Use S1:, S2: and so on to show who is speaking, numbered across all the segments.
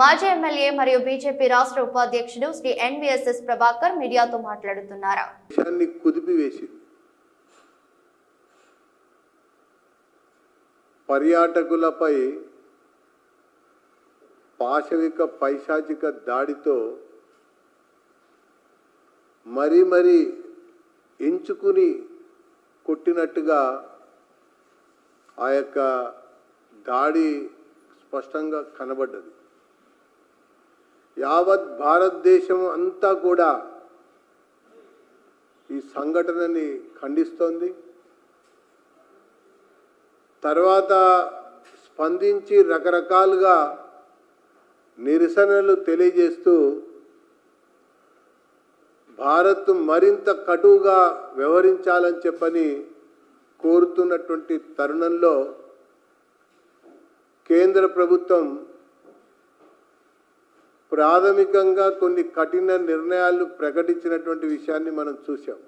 S1: మాజీ ఎమ్మెల్యే మరియు బీజేపీ రాష్ట్ర ఉపాధ్యక్షుడు శ్రీ ఎన్విఎస్ఎస్ ప్రభాకర్ మీడియాతో మాట్లాడుతున్నారు?
S2: పర్యాటకులపై పాశవిక పైశాచిక దాడితో మరీ మరీ ఎంచుకుని కొట్టినట్టుగా ఆ యొక్క దాడి స్పష్టంగా కనబడ్డది. యావత్ భారతదేశం అంతా కూడా ఈ సంఘటనని ఖండిస్తోంది. తర్వాత స్పందించి రకరకాలుగా నిరసనలు తెలియజేస్తూ భారత్ మరింత కటువుగా వ్యవహరించాలని చెప్పని కోరుతున్నటువంటి తరుణంలో కేంద్ర ప్రభుత్వం ప్రాథమికంగా కొన్ని కఠిన నిర్ణయాలు ప్రకటించినటువంటి విషయాన్ని మనం చూసాం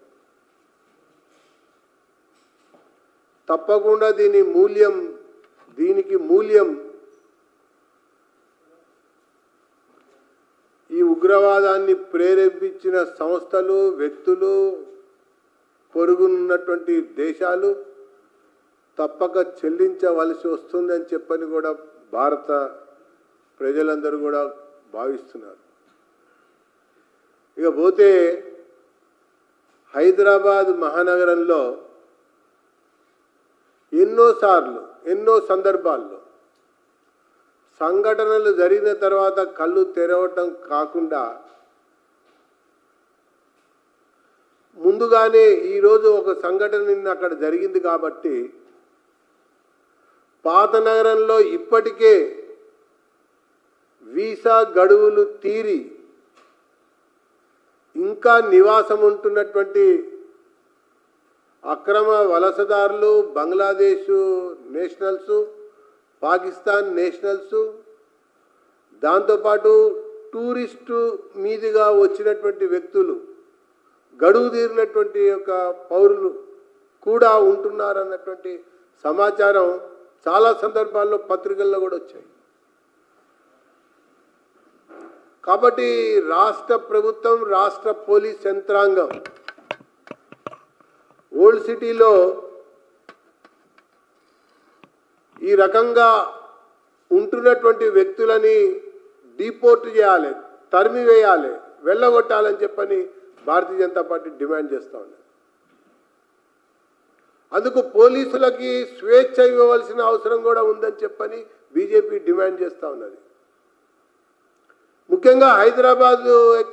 S2: తప్పకుండా దీని మూల్యం దీనికి మూల్యం ఈ ఉగ్రవాదాన్ని ప్రేరేపించిన సంస్థలు వ్యక్తులు పొరుగునున్నటువంటి దేశాలు తప్పక చెల్లించవలసి వస్తుందని చెప్పని కూడా భారత ప్రజలందరూ కూడా భావిస్తున్నారు. ఇక పోతే హైదరాబాద్ మహానగరంలో ఎన్నోసార్లు ఎన్నో సందర్భాల్లో సంఘటనలు జరిగిన తర్వాత కళ్ళు తెరవటం కాకుండా ముందుగానే ఈరోజు ఒక సంఘటన నిన్న అక్కడ జరిగింది కాబట్టి పాత నగరంలో ఇప్పటికే వీసా గడువులు తీరి ఇంకా నివాసం ఉంటున్నటువంటి అక్రమ వలసదారులు బంగ్లాదేశ్ నేషనల్స్ పాకిస్తాన్ నేషనల్స్ దాంతోపాటు టూరిస్టు మీదుగా వచ్చినటువంటి వ్యక్తులు గడువు తీరినటువంటి యొక్క పౌరులు కూడా ఉంటున్నారన్నటువంటి సమాచారం చాలా సందర్భాల్లో పత్రికల్లో కూడా వచ్చాయి. కాబట్టి రాష్ట్ర ప్రభుత్వం రాష్ట్ర పోలీస్ యంత్రాంగం ఓల్డ్ సిటీలో ఈ రకంగా ఉంటున్నటువంటి వ్యక్తులని డిపోర్ట్ చేయాలి తరిమివేయాలి వెళ్ళగొట్టాలని చెప్పని భారతీయ జనతా పార్టీ డిమాండ్ చేస్తూ ఉన్నది అందుకు పోలీసులకి స్వేచ్ఛ ఇవ్వవలసిన అవసరం కూడా ఉందని చెప్పని బీజేపీ డిమాండ్ చేస్తూ ఉన్నది. ముఖ్యంగా హైదరాబాద్